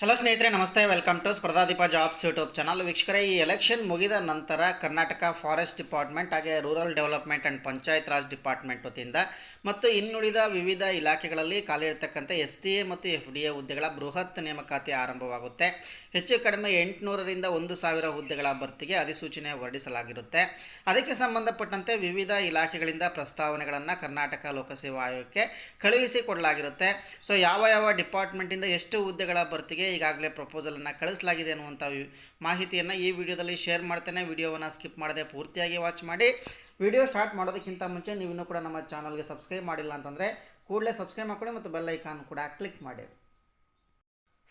Hello ಸ್ನೇಹಿತರೆ, ನಮಸ್ತೆ. Welcome to Spardhadeepa jobs YouTube channel ವೀಕ್ಷಕರೇ, ಈ ಎಲೆಕ್ಷನ್ ಮುಗಿದ ನಂತರ ಕರ್ನಾಟಕ ಫಾರೆಸ್ಟ್ ಡಿಪಾರ್ಟ್ಮೆಂಟ್ ಹಾಗೆ rural development and Panchayat Raj department ವತಿಯಿಂದ ಮತ್ತು ಇನ್ನುಳಿದ ವಿವಿಧ ಇಲಾಖೆಗಳಲ್ಲಿ ಖಾಲಿ ಇರತಕ್ಕಂಥ ಎಸ್ ಟಿ ಎ ಮತ್ತು ಎಫ್ ಡಿ ಎ ಹುದ್ದೆಗಳ ಬೃಹತ್ ನೇಮಕಾತಿ ಆರಂಭವಾಗುತ್ತೆ. ಹೆಚ್ಚು ಕಡಿಮೆ ಎಂಟುನೂರರಿಂದ ಒಂದು ಸಾವಿರ ಹುದ್ದೆಗಳ ಭರ್ತಿಗೆ ಅಧಿಸೂಚನೆ ಹೊರಡಿಸಲಾಗಿರುತ್ತೆ. ಅದಕ್ಕೆ ಸಂಬಂಧಪಟ್ಟಂತೆ ವಿವಿಧ ಇಲಾಖೆಗಳಿಂದ ಪ್ರಸ್ತಾವನೆಗಳನ್ನು ಕರ್ನಾಟಕ ಲೋಕಸೇವಾ ಆಯೋಗಕ್ಕೆ ಕಳುಹಿಸಿಕೊಡಲಾಗಿರುತ್ತೆ ಸೊ ಯಾವ ಯಾವ ಡಿಪಾರ್ಟ್ಮೆಂಟಿಂದ ಎಷ್ಟು ಹುದ್ದೆಗಳ ಭರ್ತಿಗೆ ಈಗಾಗಲೇ ಪ್ರಪೋಸಲನ್ನು ಕಳಿಸಲಾಗಿದೆ ಅನ್ನುವಂಥ ಮಾಹಿತಿಯನ್ನು ಈ ವಿಡಿಯೋದಲ್ಲಿ ಶೇರ್ ಮಾಡ್ತೇನೆ. ವಿಡಿಯೋವನ್ನು ಸ್ಕಿಪ್ ಮಾಡದೆ ಪೂರ್ತಿಯಾಗಿ ವಾಚ್ ಮಾಡಿ. ವಿಡಿಯೋ ಸ್ಟಾರ್ಟ್ ಮಾಡೋದಕ್ಕಿಂತ ಮುಂಚೆ ನೀವು ಇನ್ನೂ ಕೂಡ ನಮ್ಮ ಚಾನಲ್ಗೆ ಸಬ್ಸ್ಕ್ರೈಬ್ ಮಾಡಿಲ್ಲ ಅಂತಂದರೆ ಕೂಡಲೇ ಸಬ್ಸ್ಕ್ರೈಬ್ ಮಾಡ್ಕೊಳ್ಳಿ ಮತ್ತು ಬೆಲ್ ಐಕಾನ್ ಕೂಡ ಕ್ಲಿಕ್ ಮಾಡಿ.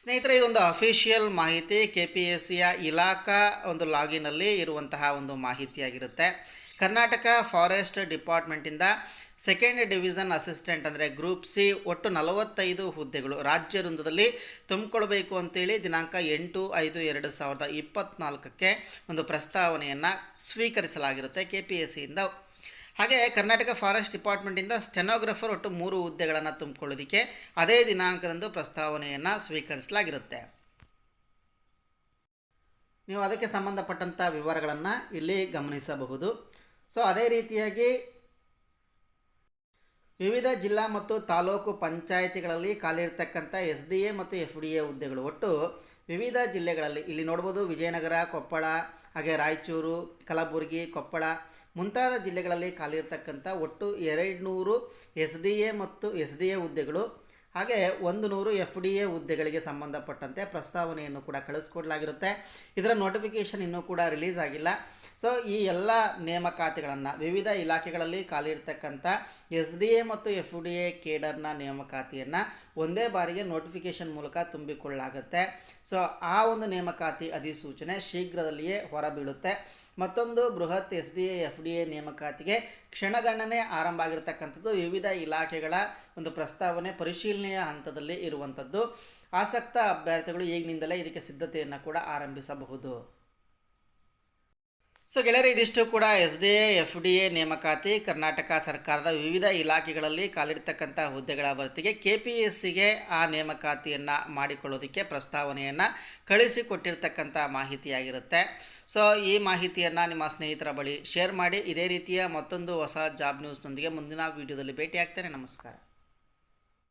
ಸ್ನೇಹಿತರೆ, ಇದೊಂದು ಅಫಿಷಿಯಲ್ ಮಾಹಿತಿ. ಕೆ ಪಿ ಎಸ್ ಸಿಯ ಇಲಾಖಾ ಒಂದು ಲಾಗಿನಲ್ಲಿ ಇರುವಂತಹ ಒಂದು ಮಾಹಿತಿಯಾಗಿರುತ್ತೆ. ಕರ್ನಾಟಕ ಫಾರೆಸ್ಟ್ ಡಿಪಾರ್ಟ್ಮೆಂಟಿಂದ ಸೆಕೆಂಡ್ ಡಿವಿಷನ್ ಅಸಿಸ್ಟೆಂಟ್ ಅಂದರೆ ಗ್ರೂಪ್ ಸಿ ಒಟ್ಟು ನಲವತ್ತೈದು ಹುದ್ದೆಗಳು. ರಾಜ್ಯ ವೃಂದದಲ್ಲಿ ತುಂಬಿಕೊಳ್ಬೇಕು ಅಂತೇಳಿ ದಿನಾಂಕ ಎಂಟು ಐದು ಎರಡು ಸಾವಿರದ ಇಪ್ಪತ್ತ್ನಾಲ್ಕಕ್ಕೆ ಒಂದು ಪ್ರಸ್ತಾವನೆಯನ್ನು ಸ್ವೀಕರಿಸಲಾಗಿರುತ್ತೆ ಕೆ ಪಿ ಎಸ್ ಸಿಯಿಂದ ಹಾಗೆ ಕರ್ನಾಟಕ ಫಾರೆಸ್ಟ್ ಡಿಪಾರ್ಟ್ಮೆಂಟಿಂದ ಸ್ಟೆನೋಗ್ರಫರ್ ಒಟ್ಟು ಮೂರು ಹುದ್ದೆಗಳನ್ನು ತುಂಬಿಕೊಳ್ಳೋದಕ್ಕೆ ಅದೇ ದಿನಾಂಕದಂದು ಪ್ರಸ್ತಾವನೆಯನ್ನು ಸ್ವೀಕರಿಸಲಾಗಿರುತ್ತೆ. ನೀವು ಅದಕ್ಕೆ ಸಂಬಂಧಪಟ್ಟಂಥ ವಿವರಗಳನ್ನು ಇಲ್ಲಿ ಗಮನಿಸಬಹುದು. ಸೊ ಅದೇ ರೀತಿಯಾಗಿ ವಿವಿಧ ಜಿಲ್ಲಾ ಮತ್ತು ತಾಲೂಕು ಪಂಚಾಯಿತಿಗಳಲ್ಲಿ ಖಾಲಿ ಇರತಕ್ಕಂಥ ಎಸ್ ಡಿ ಎ ಮತ್ತು ಎಫ್ ಡಿ ಎ ಹುದ್ದೆಗಳು. ಒಟ್ಟು ವಿವಿಧ ಜಿಲ್ಲೆಗಳಲ್ಲಿ ಇಲ್ಲಿ ನೋಡ್ಬೋದು ವಿಜಯನಗರ, ಕೊಪ್ಪಳ, ಹಾಗೆ ರಾಯಚೂರು, ಕಲಬುರಗಿ, ಕೊಪ್ಪಳ ಮುಂತಾದ ಜಿಲ್ಲೆಗಳಲ್ಲಿ ಖಾಲಿ ಇರತಕ್ಕಂಥ ಒಟ್ಟು ಎರಡು ನೂರು ಎಸ್ ಡಿ ಎ ಮತ್ತು ಎಸ್ ಡಿ ಎ ಹುದ್ದೆಗಳು. ಹಾಗೆ ಒಂದು ನೂರು ಎಫ್ ಡಿ ಎ ಹುದ್ದೆಗಳಿಗೆ ಸಂಬಂಧಪಟ್ಟಂತೆ ಪ್ರಸ್ತಾವನೆಯನ್ನು ಕೂಡ ಕಳಿಸ್ಕೊಡ್ಲಾಗಿರುತ್ತೆ. ಇದರ ನೋಟಿಫಿಕೇಷನ್ ಇನ್ನೂ ಕೂಡ ರಿಲೀಸ್ ಆಗಿಲ್ಲ. ಸೊ ಈ ಎಲ್ಲ ನೇಮಕಾತಿಗಳನ್ನು ವಿವಿಧ ಇಲಾಖೆಗಳಲ್ಲಿ ಖಾಲಿ ಇರ್ತಕ್ಕಂಥ ಎಸ್ ಡಿ ಎ ಮತ್ತು ಎಫ್ ಡಿ ಎ ಕೇಡರ್ನ ನೇಮಕಾತಿಯನ್ನು ಒಂದೇ ಬಾರಿಗೆ ನೋಟಿಫಿಕೇಷನ್ ಮೂಲಕ ತುಂಬಿಕೊಳ್ಳಲಾಗುತ್ತೆ. ಸೊ ಆ ಒಂದು ನೇಮಕಾತಿ ಅಧಿಸೂಚನೆ ಶೀಘ್ರದಲ್ಲಿಯೇ ಹೊರಬೀಳುತ್ತೆ. ಮತ್ತೊಂದು ಬೃಹತ್ S D A, F D A ನೇಮಕಾತಿಗೆ ಕ್ಷಣಗಣನೆ ಆರಂಭ ಆಗಿರತಕ್ಕಂಥದ್ದು ವಿವಿಧ ಇಲಾಖೆಗಳ ಒಂದು ಪ್ರಸ್ತಾವನೆ ಪರಿಶೀಲನೆಯ ಹಂತದಲ್ಲಿ ಇರುವಂಥದ್ದು. ಆಸಕ್ತ ಅಭ್ಯರ್ಥಿಗಳು ಈಗಿನಿಂದಲೇ ಇದಕ್ಕೆ ಸಿದ್ಧತೆಯನ್ನು ಕೂಡ ಆರಂಭಿಸಬಹುದು. ಸೊ ಗೆಳೆಯರು, ಇದಿಷ್ಟು ಕೂಡ S D A, F D A, ನೇಮಕಾತಿ, ಕರ್ನಾಟಕ ಸರ್ಕಾರದ ವಿವಿಧ ಇಲಾಖೆಗಳಲ್ಲಿ ಕಾಲಿಡ್ತಕ್ಕಂಥ ಹುದ್ದೆಗಳ ಭರ್ತಿಗೆ ಕೆ ಪಿ ಎಸ್ ಸಿಗೆ ಆ ನೇಮಕಾತಿಯನ್ನು ಮಾಡಿಕೊಳ್ಳೋದಕ್ಕೆ ಪ್ರಸ್ತಾವನೆಯನ್ನು ಕಳಿಸಿಕೊಟ್ಟಿರ್ತಕ್ಕಂಥ ಮಾಹಿತಿಯಾಗಿರುತ್ತೆ. ಸೊ ಈ ಮಾಹಿತಿಯನ್ನು ನಿಮ್ಮ ಸ್ನೇಹಿತರ ಬಳಿ ಶೇರ್ ಮಾಡಿ, ಇದೇ ರೀತಿಯ ಮತ್ತೊಂದು ಹೊಸ ಜಾಬ್ ನ್ಯೂಸ್ನೊಂದಿಗೆ ಮುಂದಿನ ವೀಡಿಯೋದಲ್ಲಿ ಭೇಟಿಯಾಗ್ತೇನೆ. ನಮಸ್ಕಾರ.